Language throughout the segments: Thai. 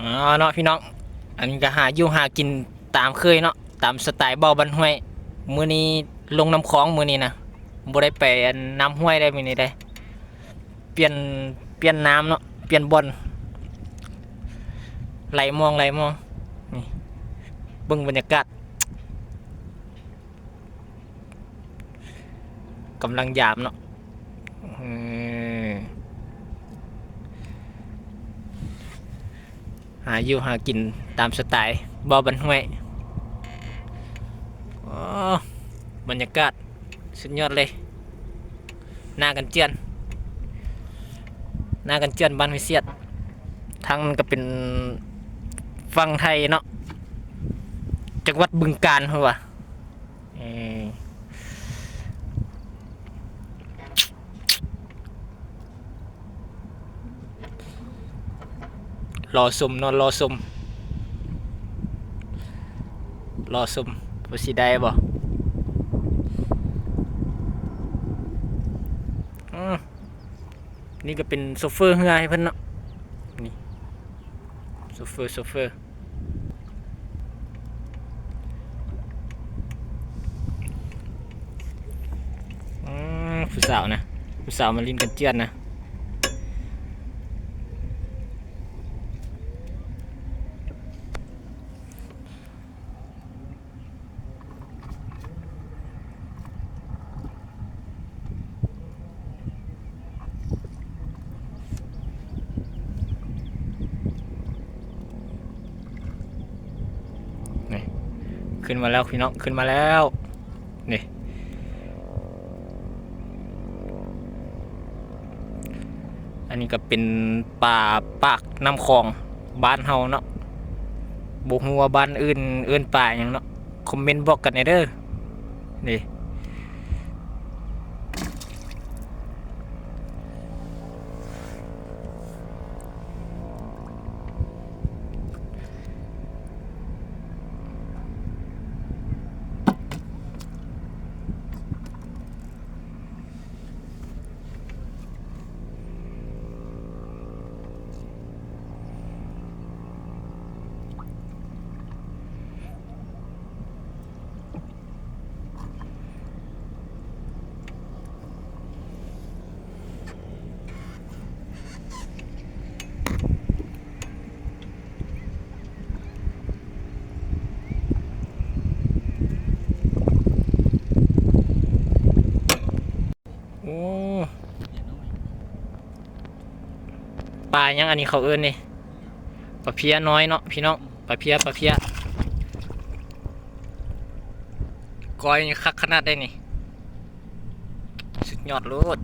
อ๋อเนาะพี่น้อง อันนี้ก็หาอยู่หากินตามเคยเนาะตามสไตล์บ่อบันห้วย มือนี้ลงน้ำคลองมือนี้นะบ่ได้ไปนน้ำห้วยได้มือนี้ได้ เปลี่ยนเปลี่ยนน้ำเนาะเปลี่ยนบอนไหลมองไหลมองนี่เบิ่งบรรยากาศกำลังยามเนาะอืม หาอยู่หากินตามสไตล์บอบันห้วยอ๋อบรรยากาศสุดยอดเลย หน้ากันเจียน หน้ากันเจียนบ้านวิเศษทางนั้นก็เป็นฟังไทยเนาะจังหวัดบึงกาฬเหรอวะเอ่อ รอสมนอนรอสมรอสมพอสิได้บ่อนี่ก็เป็นโซเฟอร์เฮือให้เพิ่นเนาะนี่โซเฟอร์โซเฟอร์อืมผู้สาวนะผู้สาวมาลินกันเจียนนะนี่ ขึ้นมาแล้วพี่น้องขึ้นมาแล้วนี่อันนี้ก็เป็นป่าปากน้ำคลองบ้านเฮาเนาะบุกหัวบ้านอื่นเอื่นป่าอย่างเนาะคอมเมนต์บอกกันในเด้อนี่ โอ้ป ลายังอันนี้เขาเอิ้นนี่ปลาเพียน้อยเนาะพี่น้องปลาเพียปลาเพียก้อยนี่คักขนาดได้นี่สุดยอดโลด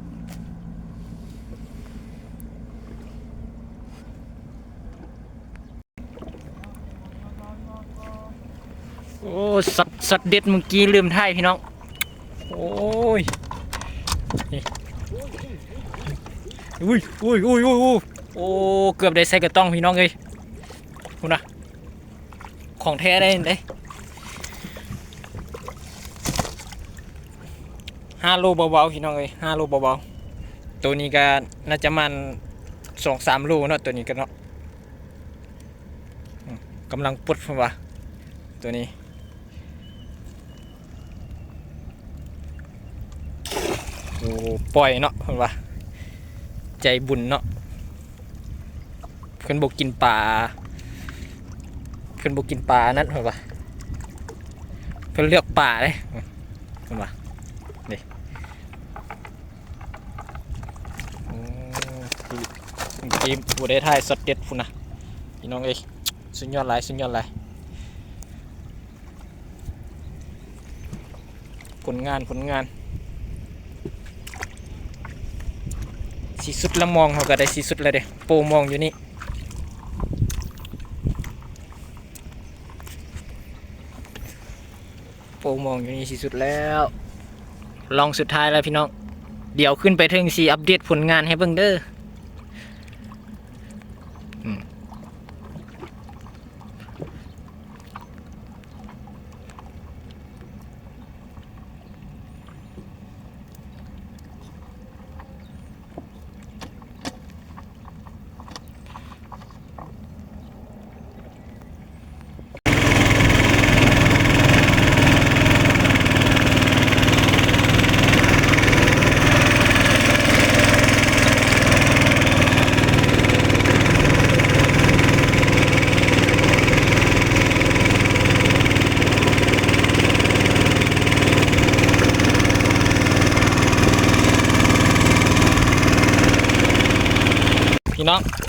โอ้สัตว์สัตว์เด็ดเมื่อกี้ลืมท่ายพี่น้อง โอ้ยอุ้ยอุ้ยอุ้ยอุ้ย โอ้เกือบได้ใส่กระต้องพี่น้องเลยคุณนะของแท้ได้เด้ห้าโลเบาๆพี่น้องเลยห้าโลเบาๆตัวนี้ก็น่าจะมันสองสามโลเนาะตัวนี้ก็เนาะกำลังปุดพุ่นวะตัวนี้โอ้ปล่อยเนาะพุ่นวะใจบุญเนาะ เพิ่นบกกินปลาเพิ่นบกกินปลานั่นเหรอวะเพิ่นเลือกปลาเลยเหรอวะนี่อืมเมื่อกี้บัได้ถ่ายสดเด็ดพุ่นนะพี่น้องเอ้ยสุดยอดหลายสุดยอดหลายผลงานผลงานสีสุดละมองเขาก็ได้สีสุดเลยเด้โปมองอยู่นี่ โปรมองอยู่นี่สิสุดแล้ว ลองสุดท้ายแล้วพี่น้อง เดี๋ยวขึ้นไปถึงสีอัปเดตผลงานให้เบิ่งเด้อ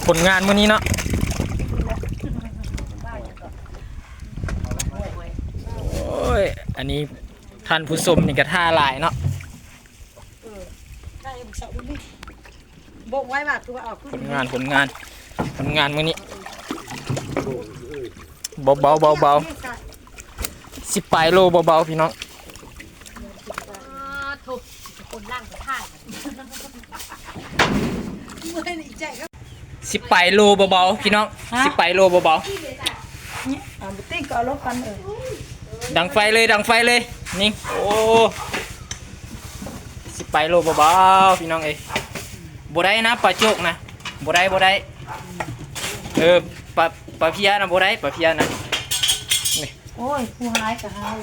ผลงานมื้อนี้เนาะโอ้ยอันนี้ท่านผู้ชมนี่ก็ท่าหลายเนาะได้เสาดิบอกไว้ว่าตัวเอาขึ้นผลงานผลงานผลงานมื้อนี้เบาเบาเบาเบาๆสิบปลายโลเบาๆพี่น้องถูกคนล่างก็ท่ายเมื่อนี่ใจก็ สิบปลายโลเบาๆพี่น้องสิบปลายโลเบาเนี่ยอ่าติ้งก็เอารถกันเออๆดังไฟเลยดังไฟเลยนี่โอ้สิบปลายโลเบาๆพี่น้องเอ้ยบ่ได้นะปลาโจกนะบ่ได้บ่ได้เออปลาปลาเพียนะบ่ได้ปลาเพียนะ โอ้ยผู้หายก็หาย